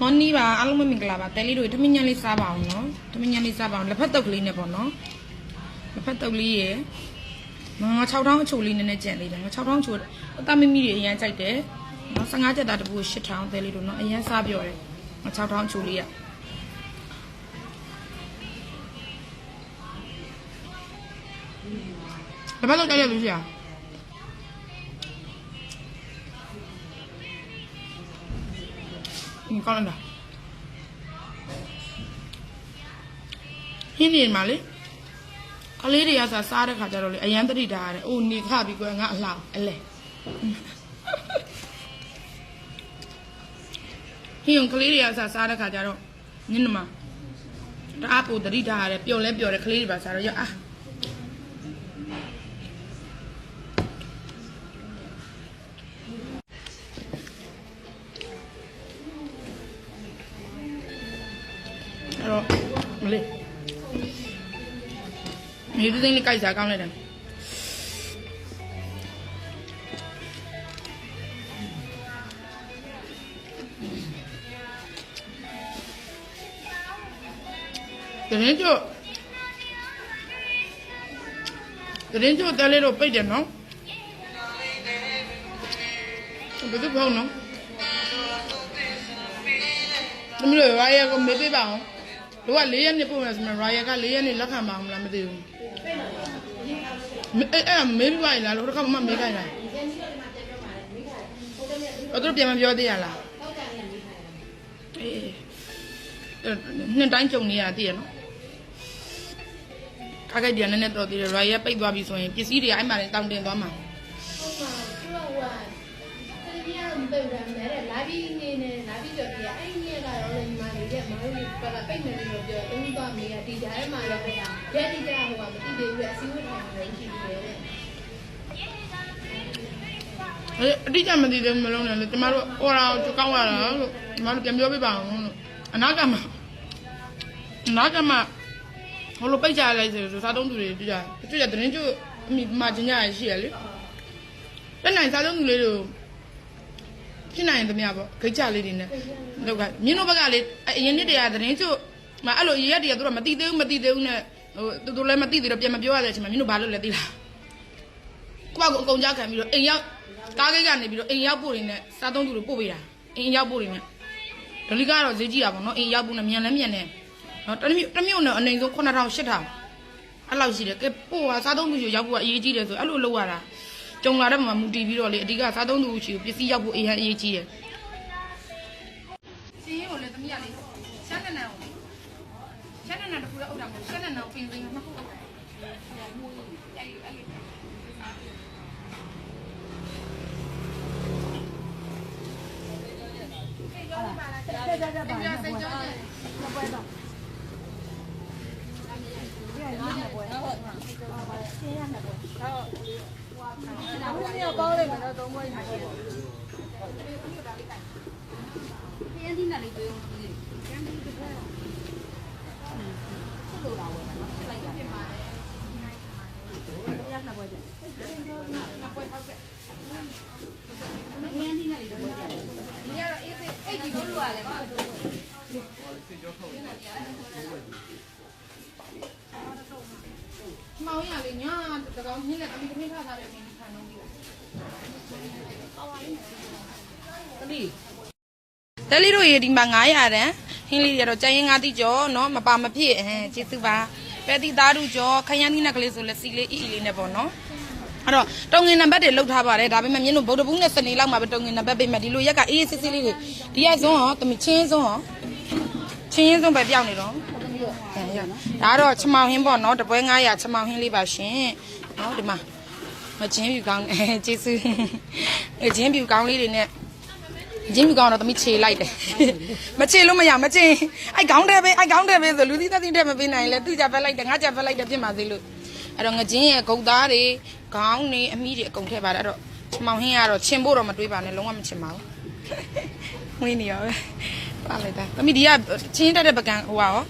မော်နီပါအားလုံးပဲမင်္ဂလာပါတဲလေးတို့ထမင်းညံလေးစားပါအောင်နော်ထမင်းညံလေးစားပါအောင်လက်ဖက်တုပ်ကလေးနဲ့ပေါ့နော်လက်ဖက်တုပ်လေးရယ်ငါ6000အချိုလေးနည်းနည်းကြံလေးတယ်ငါ6000ချိုအသားမမီတွေအရင်ကြိုက်တယ်နော်15ကျက်သားတပူ8000တဲလေးတို့နော်အရင်စားပြောတယ်ငါ6000အချိုလေးရလက်ဖက်တုပ်ကြိုက်ရလို့ရှိရ ဟင်းကောင်းလားဟင်းနေမှာလေကလေးတွေကစားစားတဲ့ခါကျတော့လေအရန်တတိတာရတယ်အိုးနေခပြီကွယ်ငါအလှအလဲဟင်းကလေးတွေကစားစားတဲ့ခါကျတော့နင်းနမတအားပူတတိတာရတယ်ပျော်လဲပျော်တယ်ကလေးတွေပါစားတော့ရအာ တော့မလေးမြေတူးသိန်းလေးကြိုက်စားကောင်းလိုက်တယ်တရင်ကျို့တရင်ကျို့တဲလေးတော့ပိတ်တယ်နော်ဘယ်သူဖောင်းနော်သမီးတို့ရာရကမေးပေးပါအောင် တို့က၄ရက်နှစ်ပို့မယ်ဆိုရင်ရာရက၄ရက်နှစ်လက်ခံပါအောင်လားမသိဘူးအဲ့အဲ့မေးပြပါလားလို့တစ်ခါမှမေးခိုင်းလားအဲ့တို့ပြန်မပြောသေးရလားအေးနှစ်တိုင်းကြုံနေရတည်ရနော်ခါကြိုက်တယ်နည်းနည်းတော့တည်ရရာရပိတ်သွားပြီဆိုရင်ပစ္စည်းတွေအဲ့မှာတောင်းတင်သွားမှာဟုတ်ပါသူကဟိုကတတိယမပိတ်တယ်နဲ့လာပြီးနေနေ သွားမေးရတီကြဲမှာလည်းရက်တီကြဟိုကမတိသေးဘူးအစည်းအဝေးထိုင်နေရှိတယ်တဲ့အဲ့အတိအကျမသိသေးဘူးမလုံးနဲ့လေကျမတို့ဟောတာကိုကောင်းရတာလို့ကျမတို့ပြန်ပြောပြပါအောင်လို့အနာကမှာအနာကမှာဟိုလိုပိတ်ကြလိုက်ဆိုစားသုံးသူတွေတွေ့ကြတွေ့ကြသတင်းကျအမိမကျင်ကြရရှိရလေတက်နိုင်စားသုံးသူလေးတို့ဖြစ်နိုင်သမျှပေါ့ခိတ်ချလေးတွေနဲ့လောက်ကမြင်းတို့ဘက်ကလေအရင်နှစ်တည်းကသတင်းကျ မအဲ့လိုရရက်တည်းကသူတို့မသိသေးဘူးမသိသေးဘူးနဲ့ဟိုသူတို့လည်းမသိသေးတော့ပြန်မပြောရတဲ့အချိန်မှာမြင်းတို့ဘာလို့လဲသိလားကိုယ့်ကိုယ်အကုန်ကြခံပြီးတော့အိမ်ရောက်ကားကိတ်ကနေပြီးတော့အိမ်ရောက်ပို့နေနဲ့စားသုံးသူတွေပို့ပေးတာအိမ်ရောက်ပို့နေနဲ့ဒလီကတော့ဈေးကြီးတာပေါ့နော်အိမ်ရောက်ပို့နေမြန်လဲမြန်နေနော်တစ်မျိုးတစ်မျိုးနဲ့အနေဆုံး9000 8000အဲ့လောက်ရှိတယ်ကဲပို့ဟာစားသုံးသူတွေရောက်ဖို့ကအရေးကြီးတယ်ဆိုအဲ့လိုလုပ်ရတာကြုံလာတဲ့မှာမူတည်ပြီးတော့လေအဓိကစားသုံးသူရှိကိုပစ္စည်းရောက်ဖို့အရင်အရေးကြီးတယ်စီးရင်ကိုလည်းသမီးကလေရှမ်းနနန်ကို ရှမ်းနနန်တခုလည်းအုပ်တာမဟုတ်ရှမ်းနနန်ကိုပြင်သိမ်းမှာမ မောင်ရလေညာတကောင်ဟင်းနဲ့အမိသမီးထားတာလည်းအမိခံတော့ပြီ။တလီတလီတို့ရေဒီမှာ900ရန်ဟင်းလေးတွေတော့ကြိုင်ရင်ငါတိကျော်နော်မပါမဖြစ်အဲကျေးဇူးပါပဲတိသားတို့ကျော်ခရမ်းသီးနဲ့ကလေးဆိုလဲစီလေးအီအီလေးနဲ့ပေါ့နော်။ အဲ့တော့တုံငင်နံပါတ်တွေလောက်ထားပါတယ်ဒါပေမဲ့မြင်းတို့ဗုဒ္ဓဘူးနဲ့စနေလောက်မှာပဲတုံငင်နံပါတ်ပေးမယ်ဒီလိုရက်ကအေးအေးစစ်စစ်လေးတွေဒီရက်စွန်းဟောတမချင်းစွန်းဟောချင်းစွန်းပဲပြောင်းနေတော့ဒါကတော့ချမောင်ဟင်းပေါ့နော်တပွဲ900ချမောင်ဟင်းလေးပါရှင်နော်ဒီမှာမချင်းပြူကောင်းအဲကျေးဇူးမချင်းပြူကောင်းလေးတွေနဲ့မချင်းပြူကောင်းတော့သမီးခြေလိုက်တယ်မခြေလို့မရမချင်းအိုက်ကောင်းတယ်ပဲအိုက်ကောင်းတယ်ပဲဆိုလူသီးသတိတဲ့မပေးနိုင်လဲသူကြဖက်လိုက်တယ်ငါကြဖက်လိုက်တယ်ဖြစ်မှာသေးလို့အဲ့တော့ငချင်းရဲ့ဂုတ်သားတွေ ခေါင်းတွေအမီးတွေအကုန်ထည့်ပါတယ်အဲ့တော့ချမောင်ဟင်းကတော့ချင်းဖို့တော့မတွေးပါနဲ့လုံးဝမချင်းပါဘူးဝင်းနေရောပဲပါလိုက်တာသမီးဒီကချင်းတက်တဲ့ပကံဟိုပါရော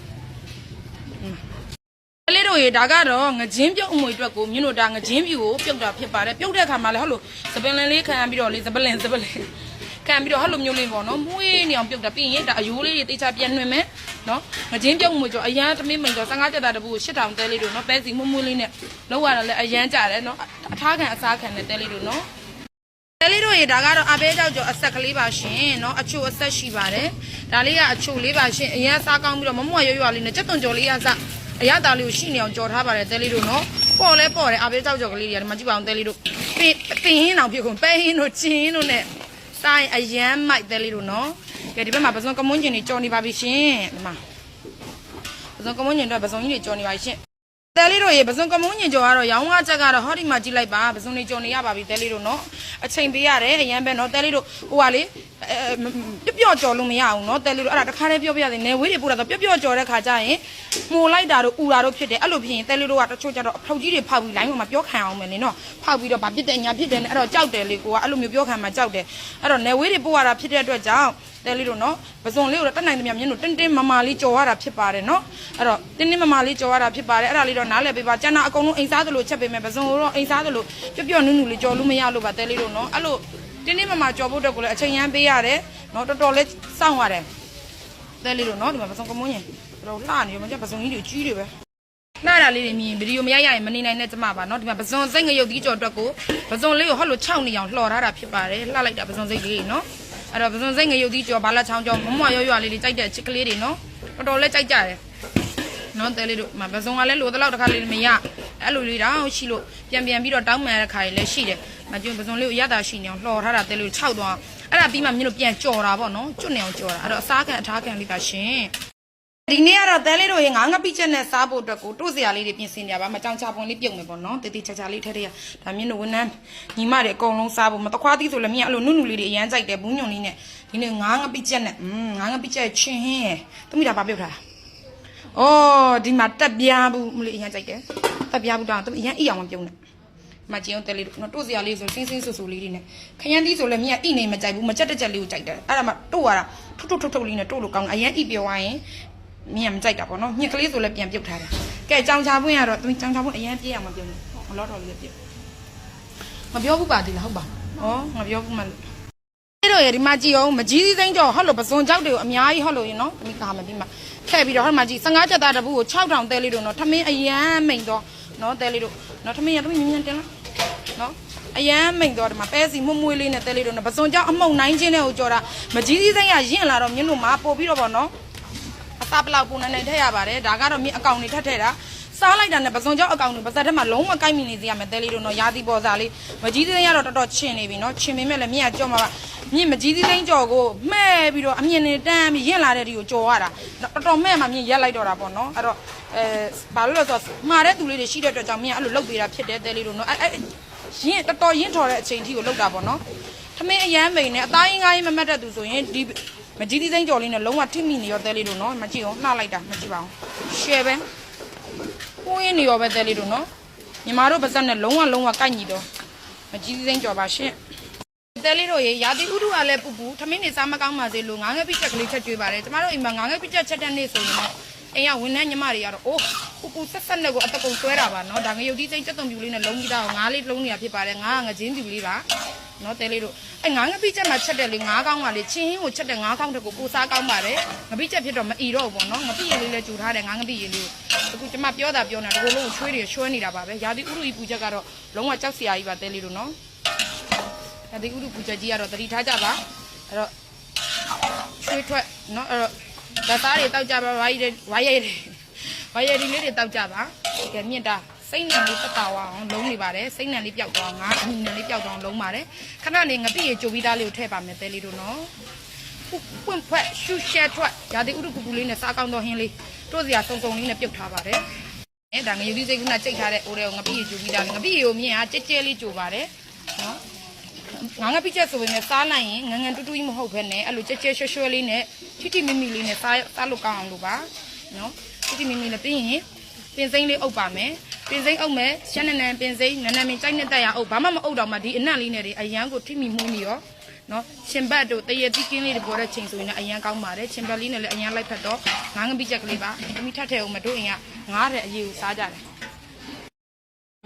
ကလေးတို့ရေဒါကတော့ငကြင်းပြုတ်အမွေအတွက်ကိုမြင်းတို့ဒါငကြင်းပြူကိုပြုတ်တာဖြစ်ပါတယ်ပြုတ်တဲ့အခါမှာလည်းဟုတ်လို့စပင်လင်လေးခံရပြီးတော့လေစပလင်စပလင် ကန်ပြီးတော့ဟဲ့လိုမျိုးလေးပေါ့နော်မွေးနေအောင်ပြုတ်တာပြီးရင်ဒါအယိုးလေးတွေတေချာပြန်နှွင်မယ်နော်ငကြင်းပြုတ်မှုကြောအရန်သမီးမိန်ကြော15ကျက်တာတပူကို8000တဲလေးတို့နော်ပဲစီမွမွလေးနဲ့လောက်ရတာလည်းအရန်ကြတယ်နော်အထားခံအစားခံတဲ့တဲလေးတို့နော် တဲလေးတို့ရေဒါကတော့အဘဲကြောက်ကြောအဆက်ကလေးပါရှင်เนาะအချိုအဆက်ရှိပါတယ်ဒါလေးကအချိုလေးပါရှင်အရင်စားကောင်းပြီးတော့မမွရွရွလေးနဲ့ကြက်သွန်ကြော်လေးကစအရသာလေးကိုရှိနေအောင်ကြော်ထားပါတယ်တဲလေးတို့เนาะပေါ်လဲပေါ်တယ်အဘဲကြောက်ကြော်ကလေးတွေကဒီမှာကြည့်ပါအောင်တဲလေးတို့ပင်ပင်ဟင်းအောင်ဖြစ်ကုန်ပဲဟင်းတို့ချင်းဟင်းတို့နဲ့ စိုင်းအရန်မိုက်သေးလေးတို့နော်ကဲဒီဘက်မှာပစုံကမွန်းကျင်တွေကြော်နေပါပြီရှင်ဒီမှာပစုံကမွန်းကျင်တော့ပစုံကြီးတွေကြော်နေပါရှင် တဲလေးတို့ရေပစုံကမုန်းညင်ကြော်ကတော့ရောင်းကားချက်ကတော့ဟောဒီမှာကြည့်လိုက်ပါပစုံနေကြော်နေရပါပြီတဲလေးတို့နော်အချိန်ပေးရတယ်အရန်ပဲနော်တဲလေးတို့ဟိုကလေအဲပျော့ပျော့ကြော်လို့မရအောင်နော်တဲလေးတို့အဲ့ဒါတခါတည်းပြောပြရတယ်နေဝေးတွေပို့တာဆိုပျော့ပျော့ကြော်တဲ့ခါကျရင်မှုလိုက်တာတို့ဥတာတို့ဖြစ်တယ်အဲ့လိုဖြစ်ရင်တဲလေးတို့ကတချို့ကျတော့အဖောက်ကြီးတွေဖောက်ပြီးလိုင်းပေါ်မှာပြောခံအောင်မယ်လေနော်ဖောက်ပြီးတော့ဗာဖြစ်တယ်ညာဖြစ်တယ်နဲ့အဲ့တော့ကြောက်တယ်လေကိုကအဲ့လိုမျိုးပြောခံမှာကြောက်တယ်အဲ့တော့နေဝေးတွေပို့ရတာဖြစ်တဲ့အတွက်ကြောင့် တဲလေးတို့နော်ပဇွန်လေးကိုတော့တက်နိုင်သမျှမြင်းတို့တင်းတင်းမာမာလေးကြော်ရတာဖြစ်ပါတယ်နော်အဲ့တော့တင်းတင်းမာမာလေးကြော်ရတာဖြစ်ပါတယ်အဲ့ဒါလေးတော့နားလည်ပေးပါကျန်တာအကုန်လုံးအိမ်စားသလိုချက်ပေးမယ်ပဇွန်ကိုတော့အိမ်စားသလိုပျော့ပျော့နုနုလေးကြော်လို့မရလို့ပါတဲလေးတို့နော်အဲ့လိုတင်းတင်းမာမာကြော်ဖို့အတွက်ကိုလည်းအချိန်ရမ်းပေးရတယ်နော်တော်တော်လေးစောင့်ရတယ်တဲလေးတို့နော်ဒီမှာပဇွန်ကမွန်းရင်တော်လှနေရောမကြပဇွန်ကြီးတွေကြီးတွေပဲနားရလေးတွေမြင်ဗီဒီယိုမရရရင်မနေနိုင်နဲ့ကျမပါနော်ဒီမှာပဇွန်စိတ်ငရုတ်ကြီးကြော်အတွက်ကိုပဇွန်လေးကိုဟော့လို့6နေအောင်လှော်ထားတာဖြစ်ပါတယ်လှလိုက်တာပဇွန်စိတ်ကြီးနော် အဲ့တော့ပဇွန်စိတ်ငရုတ်သီးကြော်ဘာလာချောင်းကြော်မမွာရွရွလေးလေးကြိုက်တဲ့ချစ်ကလေးတွေနော်တော်တော်လေးကြိုက်ကြတယ်နော်တဲလေးတို့မပဇွန်ကလည်းလိုတော့တခါလေးမရအဲ့လိုလေးတောင်ရှိလို့ပြန်ပြန်ပြီးတော့တောင်းမှန်တဲ့ခါတွေလည်းရှိတယ်မကျွန်းပဇွန်လေးကိုရတာရှိနေအောင်လှော်ထားတာတဲလေးကိုခြောက်သွားအဲ့ဒါပြီးမှမြင်လို့ပြန်ကြော်တာပေါ့နော်ကျွတ်နေအောင်ကြော်တာအဲ့တော့အစားခံအထားခံလေးပါရှင် ဒီနေ့ကတော့တဲလေးတို့ရေငါးငပိချက်နဲ့စားဖို့အတွက်ကိုတို့စရာလေးတွေပြင်ဆင်နေရပါမကြောင်ချပွန်လေးပြုတ်မယ်ပေါ့နော်တေးသေးချာချာလေးထည့်ထည့်ရဒါမြင့်တို့ဝန်နှန်းညီမတွေအကုန်လုံးစားဖို့မတခွားသီးဆိုလည်းမြင့်အဲ့လိုနုနုလေးတွေအရန်ကြိုက်တယ်ဘူးညွန်လေးနဲ့ဒီနေ့ငါးငပိချက်နဲ့อืมငါးငပိချက်ချင်းဟင်းရယ်သူမိတာပါပြုတ်ထားအော်ဒီမှာတက်ပြားဘူးမလို့အရန်ကြိုက်တယ်တက်ပြားဘူးတော့သူအရန်အိအောင်မပြုတ်နဲ့မကျင်းအောင်တဲလေးတို့နော်တို့စရာလေးဆိုစင်းစင်းဆူဆူလေးတွေနဲ့ခရမ်းသီးဆိုလည်းမြင့်အိနေမကြိုက်ဘူးမကြက်တက်ကြက်လေးကိုကြိုက်တယ်အဲ့ဒါမှတို့ရတာထုတ်ထုတ်ထုတ်ထုတ်လေးနဲ့တို့လို့ကောင်းအရန်အိပြောသွားရင် မြင်မကြိုက်တာပေါ့နော်ညစ်ကလေးဆိုလည်းပြန်ပြုတ်ထားတယ်ကဲကြောင်ချပွင့်ရတော့သူကြောင်ချပွင့်အရင်ပြေးအောင်မပြုတ်ဘူးမလောတော့လေးပြုတ်မပြောဘူးပါသေးလားဟုတ်ပါဩမပြောဘူးမလို့အဲ့တော့ရဒီမှာကြည့်အောင်မကြီးစည်းစိမ့်ကြောဟောလို့ပစွန်ကြောက်တွေကိုအများကြီးဟောလို့ရင်နော်ဒီကာမပြီးမှထည့်ပြီးတော့ဟောမှာကြည့်15ချက်သားတပူကို6000တဲလေးတို့နော်ထမင်းအရန်မိန်တော့နော်တဲလေးတို့နော်ထမင်းရထမင်းမြင်မြင်တင်လားနော်အရန်မိန်တော့ဒီမှာပဲစီမှုမွေးလေးနဲ့တဲလေးတို့နော်ပစွန်ကြောက်အမှုန်နိုင်ချင်းတဲ့ကိုကြော်တာမကြီးစည်းစိမ့်ရရင့်လာတော့မြင်လို့မှာပို့ပြီးတော့ပေါ့နော်အ စားပလောက်ပုံနဲ့နဲ့ထည့်ရပါတယ်ဒါကတော့မြင့်အကောင်တွေထပ်ထည့်တာစားလိုက်တာနဲ့ပစုံကြောက်အကောင်တွေပါဇက်ထဲမှာလုံးဝကိုက်မိနေစေရမယ်တဲလေးတို့နော်ရာသီပေါ်စားလေးမကြီးသေးရတော့တော်တော်ချင်နေပြီနော်ချင်ပေမဲ့လည်းမြင့်ကကြော့မှာပါမြင့်မကြီးသေးသိန်းကြော်ကိုမှဲ့ပြီးတော့အမြင်နဲ့တန်းပြီးရင့်လာတဲ့ဒီကိုကြော်ရတာတော်တော်မှဲ့မှမြင့်ရက်လိုက်တော့တာပေါ့နော်အဲ့တော့အဲဘာလို့လဲဆိုတော့မှာတဲ့သူလေးတွေရှိတဲ့အတွက်ကြောင့်မြင့်အဲ့လိုလုပ်ပေးတာဖြစ်တဲ့တဲလေးတို့နော်အဲ့အဲ့ရင့်တော်တော်ရင့်ထော်တဲ့အချိန်ထိကိုလုပ်တာပေါ့နော်ထမင်းအရမ်းမိန်နဲ့အသားရင်းကားရင်းမမတ်တဲ့သူဆိုရင်ဒီ မကြီးသေးသိန်းကြော်လေးနဲ့လုံးဝထိမိနေရောတဲလေးတို့နော်မကြည့်အောင်နှားလိုက်တာမကြည့်ပါဘူးရှယ်ပဲကိုင်းနေရောပဲတဲလေးတို့နော်ညီမတို့ပါဇက်နဲ့လုံးဝလုံးဝကိုက်ညီတော့မကြီးသေးသိန်းကြော်ပါရှင့်တဲလေးတို့ရေရာသီဥတုကလည်းပူပူထမင်းနေစားမကောင်းပါစေလို့ငါးငယ်ပိချက်ကလေးချက်ကျွေးပါတယ်ကျမတို့အိမ်မှာငါးငယ်ပိချက်ချက်တဲ့နေ့ဆိုရင်တော့ အိမ်ကဝန်ထမ်းညီမတွေကတော့အိုးပူပူဆက်ဆက်နဲ့ကိုအတကုံဆွဲတာပါနော်ဒါငရုတ်တီးစိမ့်ချက်သွန်ပြူလေးနဲ့လုံးကြီးတော့ငါးလေးလုံးနေတာဖြစ်ပါတယ်ငါးငချင်းပြူလေးပါနော်တဲလေးတို့အဲငါးငပိချက်မှာချက်တယ်လေငါးကောင်းကလေချင်းဟင်းကိုချက်တယ်ငါးကောင်းတဲ့ကိုကိုစားကောင်းပါတယ်ငပိချက်ဖြစ်တော့မအီတော့ဘူးပေါ့နော်ငပိရည်လေးလည်းကြူထားတယ်ငါးငပိရည်လေးကိုအခုကျမပြောတာပြောနေတာဒီလိုလုံးကိုချွေးတွေချွဲနေတာပါပဲရာသီဥတုဤပူချက်ကတော့လုံးဝကြောက်စရာကြီးပါတဲလေးတို့နော်ရာသီဥတုပူချက်ကြီးကတော့တတိထားကြပါအဲ့တော့ချွေးထွက်နော်အဲ့တော့ ဒါသားတွေတောက်ကြပါဝါရီတွေဝါရီတွေဝါရီတွေလေးတွေတောက်ကြပါတကယ်မြင့်တာစိတ်နံလေးတက်တာဝအောင်လုံးနေပါတယ်စိတ်နံလေးပျောက်သွားငါအမီနံလေးပျောက်သွားလုံးပါတယ်ခဏနေငပိရေကြိုပြီးသားလေးကိုထည့်ပါမယ်တဲလေးတို့နော်ပွင့်ဖွက်ရှူရှဲထွက်ရာသီဥတုပူပူလေးနဲ့စားကောင်းတော့ဟင်းလေးတို့စရာစုံစုံလေးနဲ့ပြုတ်ထားပါတယ်အဲဒါငယူသီးစိတ်ကနာကြိတ်ထားတဲ့အိုးတွေကိုငပိရေကြိုပြီးသားလေးငပိရေကိုမြင်အားကြဲကြဲလေးကြိုပါတယ်နော် ငါငပိချက်ဆိုရင်လည်းစားလိုက်ရင်ငငန်တူတူကြီးမဟုတ်ဘဲနဲ့အဲ့လိုကြဲကြဲရွှဲရွှဲလေးနဲ့ထိထိမိမိလေးနဲ့စားစားလို့ကောင်းအောင်လို့ပါနော်ထိထိမိမိနဲ့ပြီးရင်ပင်စိမ့်လေးအုပ်ပါမယ်ပင်စိမ့်အုပ်မယ်ရှက်နနန်ပင်စိမ့်နနန်မင်းကြိုက်နဲ့တက်ရအုပ်ဘာမှမအုပ်တော့မှဒီအနံ့လေးနဲ့တွေအရန်ကိုထိမိမှုမိရောနော်ရှင်ဘတ်တို့တရတိကင်းလေးတွေပေါ်တဲ့ချိန်ဆိုရင်လည်းအရန်ကောင်းပါတယ်ရှင်ဘတ်လေးနဲ့လည်းအရန်လိုက်ဖက်တော့ငါးငပိချက်ကလေးပါအမိထပ်ထဲအောင်မတို့အိမ်ကငားတဲ့အရေးကိုစားကြတယ်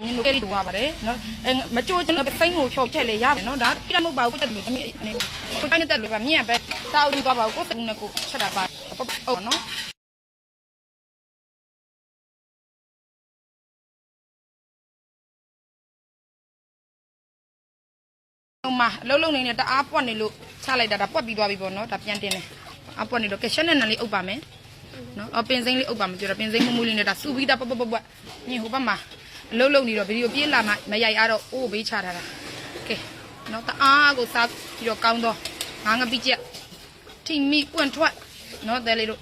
မြင်လို့ကြည့်သွားပါတယ်နော်အဲမကြိုးကျွန်တော်စိမ့်ကိုဖြုတ်ချက်လေရတယ်နော်ဒါပြတ်မဟုတ်ပါဘူးတက်တယ်တမီးအနေကိုတိုင်းတက်လို့ပါမြင်ပဲတောက်ပြီးသွားပါဘူးကိုယ်စကူနဲ့ကိုချက်တာပါဟုတ်နော်ဟိုမှာအလုံးလုံးနေနဲ့တအားပွက်နေလို့ချလိုက်တာဒါပွက်ပြီးသွားပြီပေါ့နော်ဒါပြန်တင်တယ်အပွက်နေတော့ကဲရှက်နဲ့နံလေးအုပ်ပါမယ်နော်အပင်စိမ့်လေးအုပ်ပါမယ်ပြောတော့ပင်စိမ့်မမူးလေးနဲ့ဒါစူပြီးသားပွက်ပွက်ပွက်ညင်ဟိုဘက်မှာ အလုံးလုံးနေတော့ဗီဒီယိုပြေးလာမှမရိုက်အားတော့အိုးဘေးချထားတာကဲနော်တအားကိုစားပြီးတော့ကောင်းတော့ငါငပိချက်ထိမိပွန့်ထွက်နော်တဲလေးတို့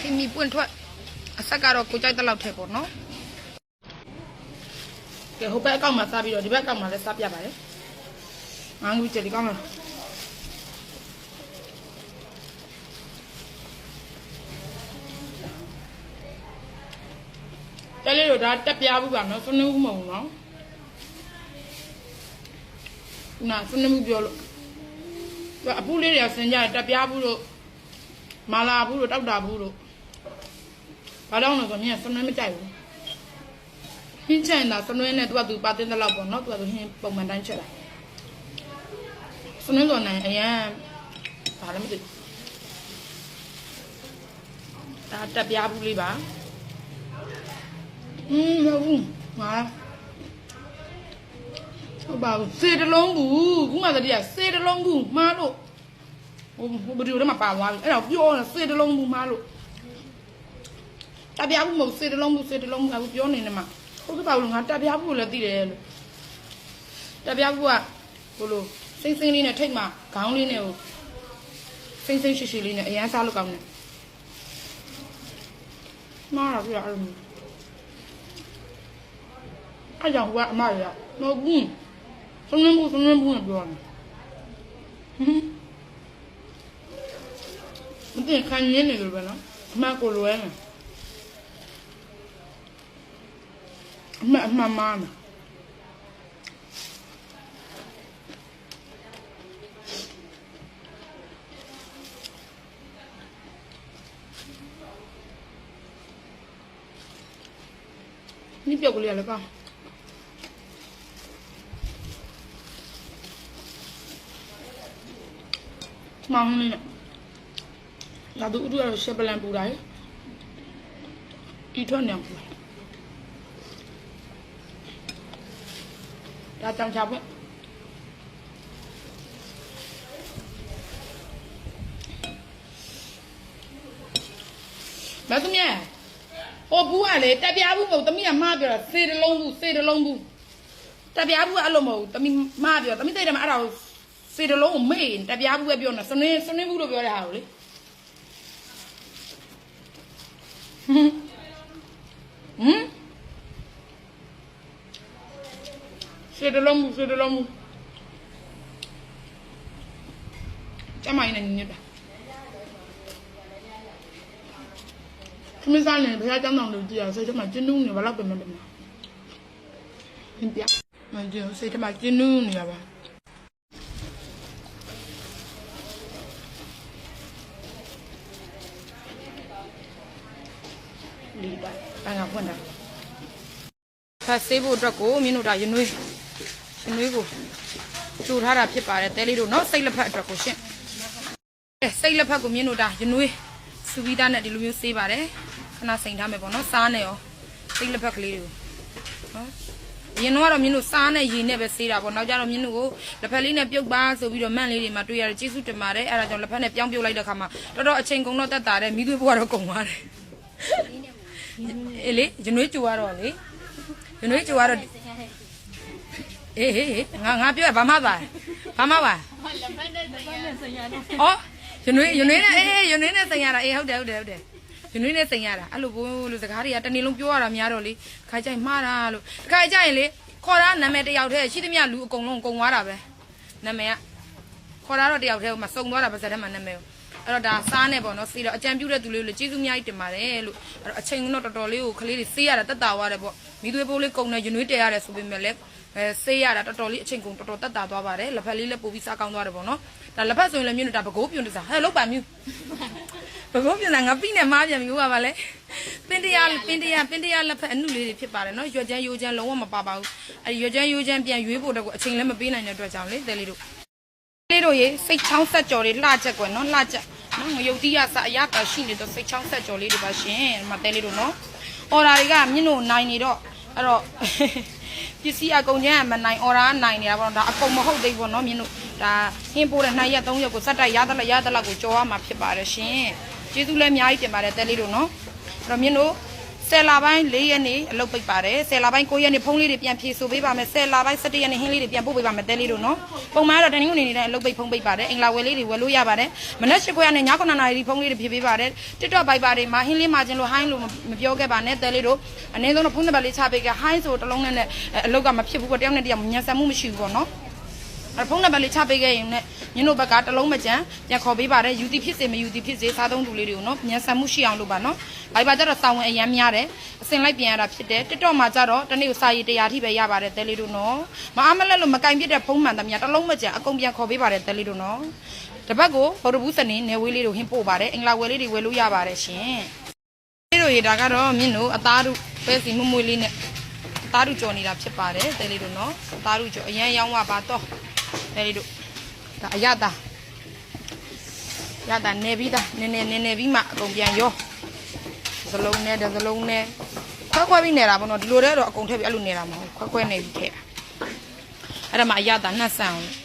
ထိမိပွန့်ထွက်အဆက်ကတော့ကိုကြိုက်တဲ့လောက်ထည့်ပေါ့နော်ကဲဟိုဘက်အကောင့်မှာစားပြီးတော့ဒီဘက်အကောင့်မှာလည်းစားပြပါတယ်ငါငူကြဒီကောင်းလား တဲလေးတို့ဒါတက်ပြားဘူးပါနော်ဆွနေဘူးမဟုတ်ဘူးနော်ခုနဆွနေမှုပြောလို့သူအပူလေးတွေကဆင်ကြတယ်တက်ပြားဘူးလို့မာလာဘူးလို့တောက်တာဘူးလို့ဘာလို့လဲဆိုတော့မြင်ဆွနေမကြိုက်ဘူးဟင်းချင်တာဆွနေနဲ့သူကသူပါတင်တဲ့လောက်ပေါ့နော်သူကသူဟင်းပုံမှန်တိုင်းချက်တာစနေတော်နိုင်အရန်ဘာလည်းမသိဘူးဒါတက်ပြားဘူးလေးပါ อืมဟုတ်ဘူးငါဟုတ်ပါဘူးစေတလုံးဘူးခုမှတည်းကစေတလုံးဘူးမားလို့ဟိုဟိုဘယ်လိုလဲမပါသွားဘူးအဲ့တော့ပြောနေစေတလုံးဘူးမားလို့တက်ပြားဘူးမဟုတ်စေတလုံးဘူးစေတလုံးဘူးအခုပြောနေနေမှာဟုတ်ကဲ့ပါဘူးငါတက်ပြားဘူးလည်းသိတယ်လို့တက်ပြားဘူးကဘလို့စိမ့်စိမ့်လေးနဲ့ထိတ်မှခေါင်းလေးနဲ့ကိုစိမ့်စိမ့်ရှိရှိလေးနဲ့အရန်စားလို့ကောင်းတယ်မားရပြရအဲ့လို အဲ့ကြောင့်ဟိုကအမရမဟုတ်ဘူးဆုံးနေဘူးဆုံးနေဘူးပြောတယ်ဟင်းမတင်ခံရနေလို့ပဲနော်အမကိုလိုရမယ်အမအမမမ你表哥来了吧？ မောင်နေလာသူတို့ရရှက်ပလန်ပူတာလေဒီထွက်နေအောင်ပူဒါတောင်ချပွင့်မသမီးဟိုဘူးကလေတက်ပြားဘူးမဟုတ်သမီးကမှားပြောတာစေတလုံးဘူးစေတလုံးဘူးတက်ပြားဘူးကအဲ့လိုမဟုတ်သမီးမှားပြောသမီးသိတယ်မအဲ့ဒါကို စေတလုံးကိုမေ့ရင်တက်ပြားဘူးပဲပြောနေစနေစနေဘူးလို့ပြောတဲ့ဟာကိုလေဟမ်ဟမ်စေတလုံးဘူးစေတလုံးဘူးကျမကြီးနဲ့ညညတာခမစားနေဘုရားကျောင်းတော်လူကြည့်အောင်စိတ်ထဲမှာကျင်းနူးနေဘာလို့ပဲမလဲမဟင်းပြမကျင်းစိတ်ထဲမှာကျင်းနူးနေရပါလီပါဘာကဖွင့်တာ ဖတ်ဆေးဖို့အတွက်ကိုမင်းတို့ဒါရနွေးရနွေးကိုတူထားတာဖြစ်ပါတယ်တဲလေးတို့နော်စိတ်လက်ဖက်အတွက်ကိုရှင့်အဲစိတ်လက်ဖက်ကိုမင်းတို့ဒါရနွေးစူဗီတာနဲ့ဒီလိုမျိုးဆေးပါတယ်ခဏစိန်ထားမယ်ပေါ့နော်စားနေရောစိတ်လက်ဖက်ကလေးတွေကိုနော်ရင်တော့ကတော့မင်းတို့စားနဲ့ရေနဲ့ပဲဆေးတာပေါ့နောက်ကြတော့မင်းတို့ကိုလက်ဖက်လေးနဲ့ပြုတ်ပါဆိုပြီးတော့မန့်လေးတွေမှာတွေ့ရတယ်ကျေးဇူးတင်ပါတယ်အဲ့ဒါကြောင့်လက်ဖက်နဲ့ပြောင်းပြုတ်လိုက်တဲ့ခါမှာတော်တော်အချိန်ကုန်တော့တက်တာတယ်မိသွေးဘွားတော့ကုန်သွားတယ်အေးလေဂျနွေးကျူကတော့လေ ဂျနွေးကျူကတော့အေးဟေးဟေးငါငါပြောရဘာမှပါဘာမှပါလက်ဖက်နဲ့ဆိုင်ရတယ်။အော်ယနွေးယနွေးနဲ့အေးယနွေးနဲ့စိန်ရတာအေးဟုတ်တယ်ဟုတ်တယ်ဟုတ်တယ်။ယနွေးနဲ့စိန်ရတာအဲ့လိုဘိုးလို့စကားတွေကတနေ့လုံးပြောရတာများတော့လေခါကြိုင်မှားတာလို့ခါကြိုင်လေခေါ်တာနာမည်တစ်ယောက်တည်းရှိသမျှလူအကုန်လုံးကုန်သွားတာပဲနာမည်ကခေါ်တာတော့တစ်ယောက်တည်းဟိုမှာစုံသွားတာပါဇက်ထဲမှာနာမည်ကို အဲ့တော့ဒါစားနေပေါ့နော်စီတော့အကြံပြုတဲ့သူလေးကိုကျေးဇူးအများကြီးတင်ပါတယ်လို့အဲ့တော့အချိန်ကတော့တော်တော်လေးကိုကလေးတွေစေးရတာတက်တာသွားတယ်ပေါ့မိသွေးပိုးလေးကုန်နေယနွေးတဲရတယ်ဆိုပေမဲ့လည်းအဲစေးရတာတော်တော်လေးအချိန်ကုန်တော်တော်တက်တာသွားပါတယ်လက်ဖက်လေးလည်းပို့ပြီးစားကောင်းသွားတယ်ပေါ့နော်ဒါလက်ဖက်ဆိုရင်လည်းမြို့နေတာပကိုးပြုံးတစားဟဲ့လောက်ပါမြို့ဘကုန်းပြန်လာငါပြီးနေမားပြန်ပြီဟိုကပါလေပင်တရားပင်တရားပင်တရားလက်ဖက်အနုလေးတွေဖြစ်ပါတယ်နော်ရွက်ချမ်းရိုးချမ်းလုံးဝမပါပါဘူးအဲဒီရွက်ချမ်းရိုးချမ်းပြန်ရွေးဖို့တော့ကိုအချိန်လည်းမပေးနိုင်တဲ့အတွက်ကြောင့်လေတဲလေးတို့ လေးတို့ရေစိတ်ချောင်းဆက်ကြော်လေးလှချက်ကွယ်နော်လှချက်နော်ငရုတ်တိရစအရတာရှိနေတော့စိတ်ချောင်းဆက်ကြော်လေးတွေပါရှင်ဒီမှာတဲလေးတို့နော်အော်ဒါတွေကမြင့်တို့နိုင်နေတော့အဲ့တော့ပစ္စည်းအကုန်ကျန်းမနိုင်အော်ဒါနိုင်နေတာပေါ့နော်ဒါအကုန်မဟုတ်သေးဘူးနော်မြင်တို့ဒါဟင်းပိုးတဲ့2ရက်3ရက်ကိုစက်တိုက်ရသလားရသလားကိုကြော်ရမှာဖြစ်ပါတယ်ရှင်ကျေးဇူးလည်းအများကြီးတင်ပါတယ်တဲလေးတို့နော်အဲ့တော့မြင်တို့ ဆယ်လပိုင်း၄ရက်နေ့အလုပ်ပိတ်ပါတယ်ဆယ်လပိုင်း9ရက်နေ့ဖုန်းလေးတွေပြန်ဖြေဆိုပေးပါမယ်ဆယ်လပိုင်း17ရက်နေ့ဟင်းလေးတွေပြန်ပို့ပေးပါမယ်တဲလေးတို့နော်ပုံမှန်ကတော့တနင်္ဂနွေနေ့တိုင်းအလုပ်ပိတ်ဖုန်းပိတ်ပါတယ်အင်္ဂလာဝယ်လေးတွေဝယ်လို့ရပါတယ်မနက်၈ခွဲကနေည9နာရီဖုန်းလေးတွေဖြေပေးပါတယ် TikTok ဘိုက်ပါတွေမှာဟင်းလေးမှာချင်းလို့ဟိုင်းလို့မပြောခဲ့ပါနဲ့တဲလေးတို့အနည်းဆုံးတော့ဖုန်းနံပါတ်လေးချပေးခဲ့ဟိုင်းဆိုတစ်လုံးနဲ့နဲ့အလုပ်ကမဖြစ်ဘူးပေါ့တယောက်နဲ့တယောက်ညံဆန်မှုမရှိဘူးပေါ့နော်အဲ့ ဖုန်းနံပါတ်လေးချပေးခဲ့ရင်လည်းညတို့ဘက်ကတစ်လုံးမကြမ်းပြန်ခေါ်ပေးပါတယ်ယူတီဖြစ်စေမယူတီဖြစ်စေစားသုံးသူလေးတွေကိုနော်ညံဆန်မှုရှိအောင်လုပ်ပါနော်ဘိုက်ပါကျတော့စောင်းဝင်အရမ်းများတယ်အစင်လိုက်ပြန်ရတာဖြစ်တယ် TikTok မှာကျတော့တနေ့ကိုစာရည်100ထိပဲရပါတယ်တဲလေးတို့နော်မအားမလက်လို့မကင်ပြတဲ့ဖုန်းမှန်တည်းများတစ်လုံးမကြမ်းအကုန်ပြန်ခေါ်ပေးပါတယ်တဲလေးတို့နော်တပတ်ကိုဘော်ဒဘူးစနေနယ်ဝေးလေးတို့ဟင်းပို့ပါတယ်အင်္ဂလာဝယ်လေးတွေဝယ်လို့ရပါတယ်ရှင်ဒီလိုရတာကတော့မြင့်တို့အသားတို့ပဲစီမွမွေးလေးနဲ့အသားတို့ကြော်နေတာဖြစ်ပါတယ်တဲလေးတို့နော်အသားတို့ကြော်အရန်ရောင်းဝပါတော့ တဲလေးတို့ဒါအရတာရတာနေပြီးသားနည်းနည်းနည်းနည်းပြီးမှအကုန်ပြန်ရောစလုံးနဲ့တစ်စလုံးနဲ့ခွဲခွဲပြီးနေတာပေါ့နော်ဒီလိုတဲ့တော့အကုန်ထည့်ပြီးအဲ့လိုနေတာမဟုတ်ခွဲခွဲနေပြီးထည့်တာအဲ့ဒါမှအရတာနှက်ဆန်အောင်လို့